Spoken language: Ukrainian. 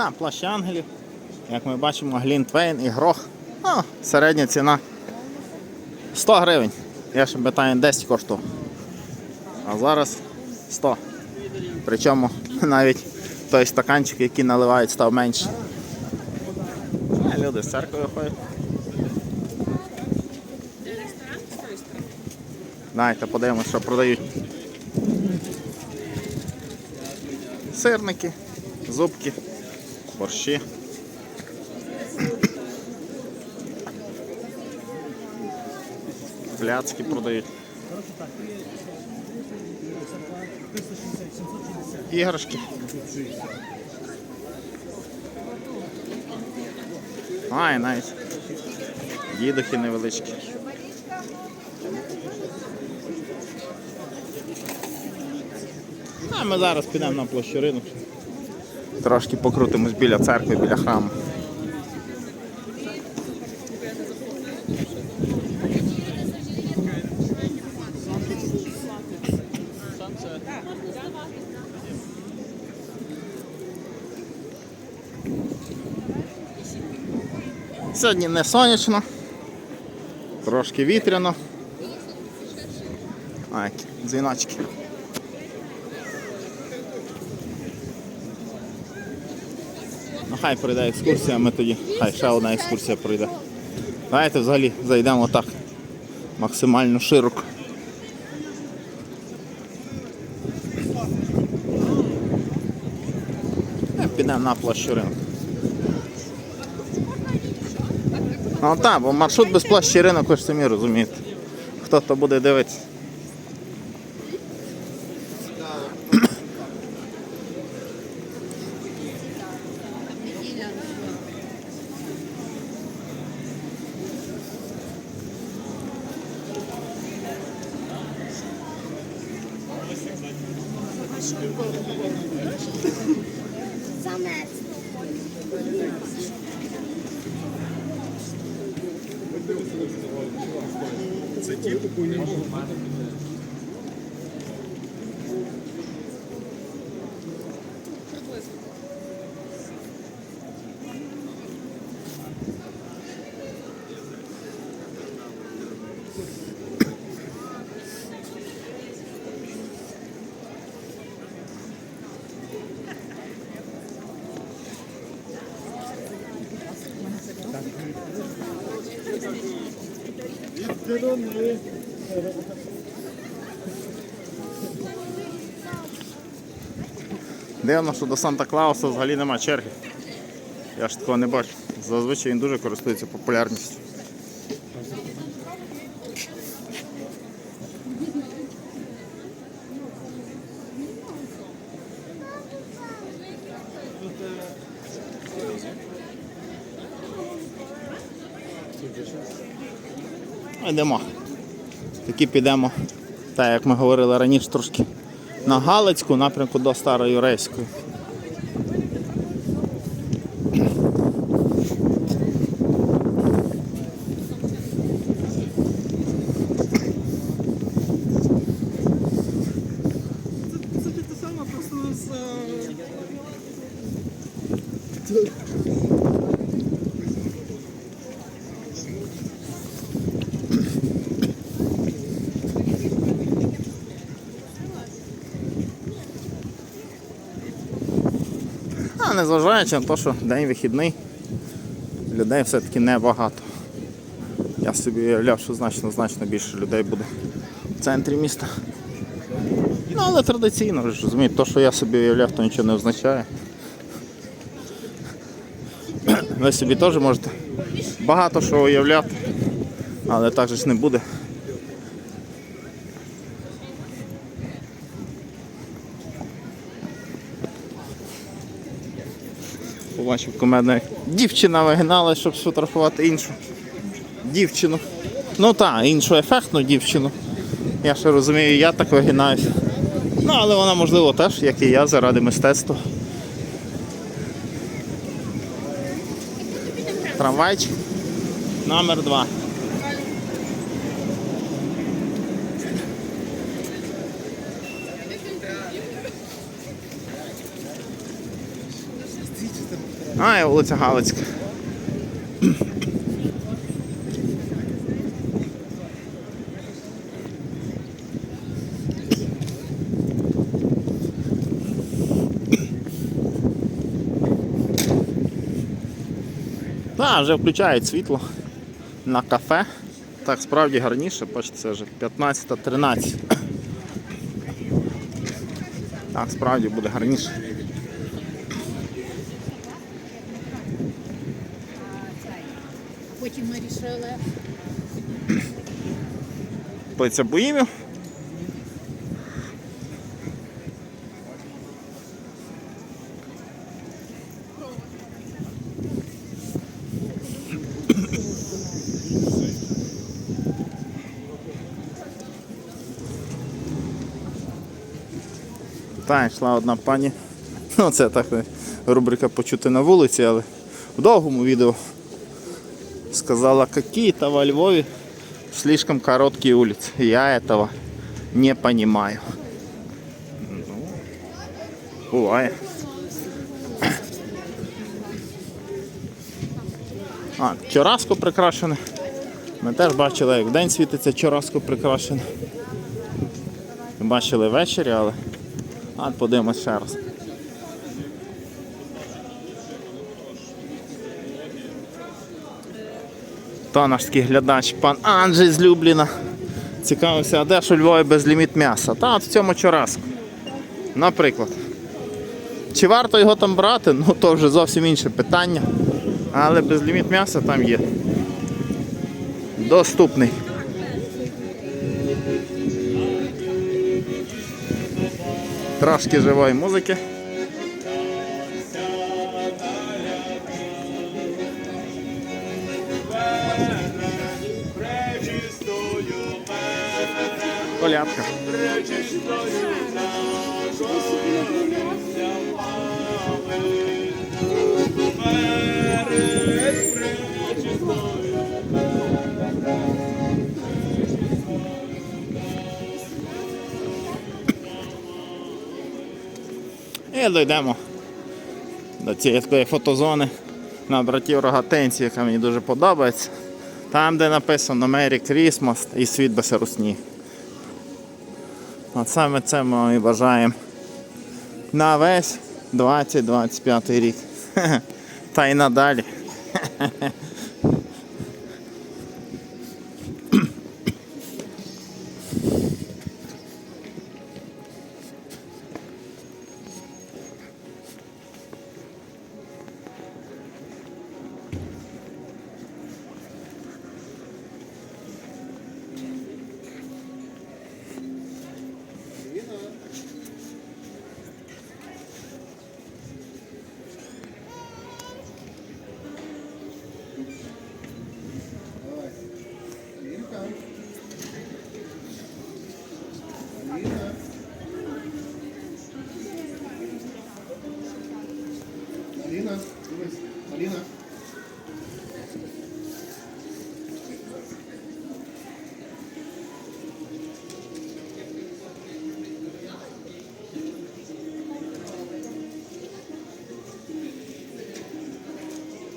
Там плащ ангелів. Як ми бачимо, Глінтвейн і Грох. Ну, середня ціна 100 гривень. Я ще питаю 10 коштував. А зараз 100. Причому навіть той стаканчик, який наливають, став менший. А люди з церкви ходять. Давайте подивимося, що продають. Сирники, зубки, борщі. Пляцки продають. Іграшки. Ай, навіть. Дідухи невеличкі. А ми зараз підемо на площу ринок. Трошки покрутимось біля церкви, біля храму. Сьогодні не сонячно, трошки вітряно. А, дзвіночки. Хай пройде екскурсія, ми тоді, хай ще одна екскурсія пройде. Давайте взагалі зайдемо так максимально широко. Підемо на площу ринку. Ну так, бо маршрут без площі ринок, ви ж самі розумієте. Хто то буде дивитися. Самець. Це ті, купують. Дивно, що до Санта-Клауса взагалі нема черги. Я ж такого не бачу. Зазвичай він дуже користується популярністю. Йдемо. Такі підемо, так як ми говорили раніше трошки на Галицьку напрямку до Староюрейської. Це незважаючи на те, що день вихідний, людей все-таки небагато. Я собі уявляв, що значно значно більше людей буде в центрі міста. Ну, але традиційно, розумієте, то, що я собі уявляв, то нічого не означає. Ви собі теж можете багато що уявляти, але так же ж не буде. Побачив комедно, як дівчина вигнала, щоб сфотографувати іншу дівчину. Ну так, іншу ефектну дівчину. Я ще розумію, я так вигинаюся. Ну, але вона, можливо, теж, як і я, заради мистецтва. Трамвайчик номер два. А, і вулиця Галицька. Так, вже включають світло на кафе. Так, справді гарніше, бачите, це вже 15.13. Так, справді буде гарніше. Потім ми рішили. Плиця боїмів. Так, йшла одна пані. Ну, це так е, рубрика почути на вулиці, але в довгому відео сказала, какие-то во Львове слишком короткие улицы. Я этого не понимаю. Ну, буває. А, Чораско прикрашене. Ми теж бачили, як вдень світиться Чораско прикрашене. Бачили ввечері, але. А, подивимось ще раз. То наш глядач, пан Анджей з Любліна. Цікавився, а де ж у Львові безліміт м'яса? Та от в цьому чораску. Наприклад. Чи варто його там брати? Ну то вже зовсім інше питання. Але безліміт м'яса там є. Доступний. Трошки живої музики. Колядка. І дійдемо до цієї такої фотозони на братів Рогатинці, яка мені дуже подобається. Там, де написано Merry Christmas і світ без русні. От саме це ми бажаємо на весь 2025 рік. Та й надалі. 哪里呢